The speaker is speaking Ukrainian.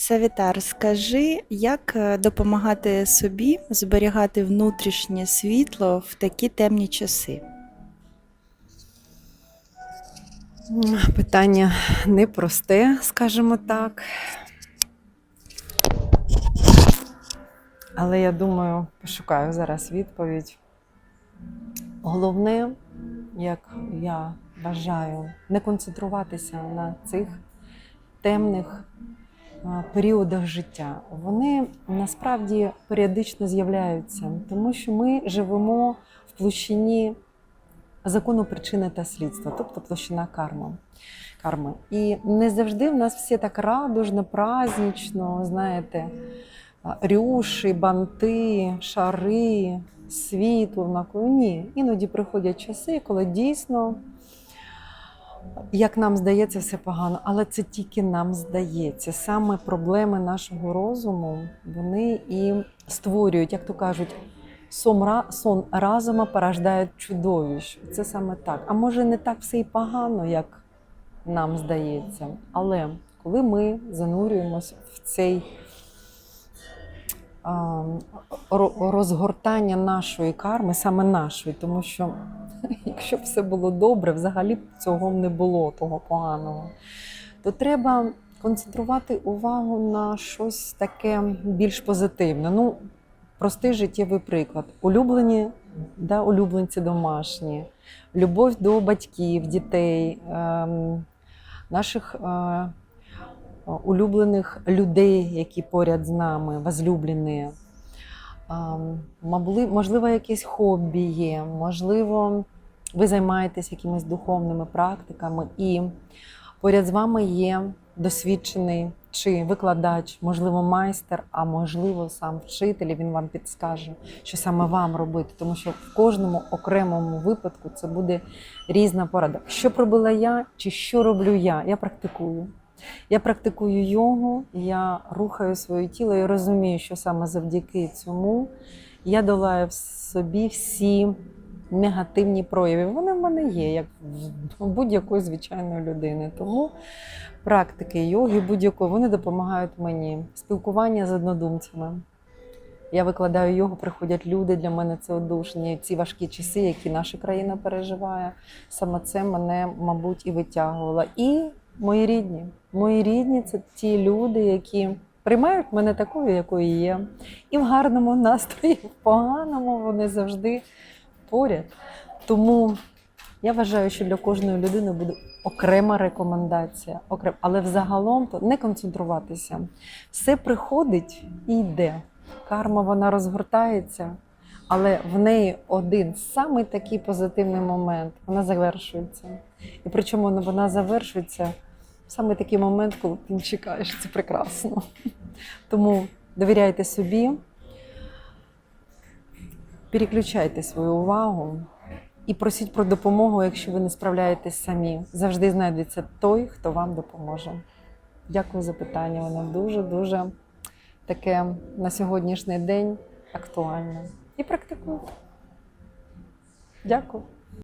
Савітар, скажи, як е, допомагати собі зберігати внутрішнє світло в такі темні часи? Питання непросте, скажімо так. Але я думаю, пошукаю зараз відповідь. Головне, як я вважаю, не концентруватися на цих темних періодах життя. Вони насправді періодично з'являються, тому що ми живемо в площині закону причини та слідства, тобто площина карми. карми. І не завжди в нас все так радужно, празднично, знаєте, а, рюші, банти, шари, світло. Ні. Іноді приходять часи, коли дійсно, як нам здається, все погано, але це тільки нам здається. Саме проблеми нашого розуму вони і створюють, як то кажуть, сон, сон разума порождає чудовищ. Це саме так. А може не так все і погано, як нам здається. Але коли ми занурюємось в цей розгортання нашої карми, саме нашої, тому що якщо б все було добре, взагалі б цього б не було того поганого, то треба концентрувати увагу на щось таке більш позитивне. Ну, простий життєвий приклад. Улюблені, да, улюбленці домашні, любов до батьків, дітей, ем, наших е, улюблених людей, які поряд з нами, возлюблені. Можливо, якесь хобі є, можливо, ви займаєтесь якимись духовними практиками, і поряд з вами є досвідчений чи викладач, можливо, майстер, а можливо, сам вчитель, і він вам підскаже, що саме вам робити, тому що в кожному окремому випадку це буде різна порада. Що робила я, чи що роблю я? Я практикую. Я практикую йогу, я рухаю своє тіло і розумію, що саме завдяки цьому я долаю в собі всі негативні прояви. Вони в мене є, як в будь-якої звичайної людини. Тому практики йоги будь-якої вони допомагають мені. Спілкування з однодумцями. Я викладаю йогу, приходять люди. Для мене це одушення. І Ці важкі часи, які наша країна переживає, саме це мене, мабуть, і витягувало. І мої рідні. Мої рідні це ті люди, які приймають мене такою, якою є. І в гарному настрої, і в поганому вони завжди поряд. Тому я вважаю, що для кожної людини буде окрема рекомендація. Окрем... Але взагалом то не концентруватися. Все приходить і йде. Карма вона розгортається, але в неї один самий такий позитивний момент. Вона завершується. І причому вона завершується саме такий момент, коли ти не чекаєш. Це прекрасно. Тому довіряйте собі, переключайте свою увагу і просіть про допомогу, якщо ви не справляєтесь самі. Завжди знайдеться той, хто вам допоможе. Дякую за питання. Воно дуже-дуже таке на сьогоднішній день актуальне. І практикуйте. Дякую.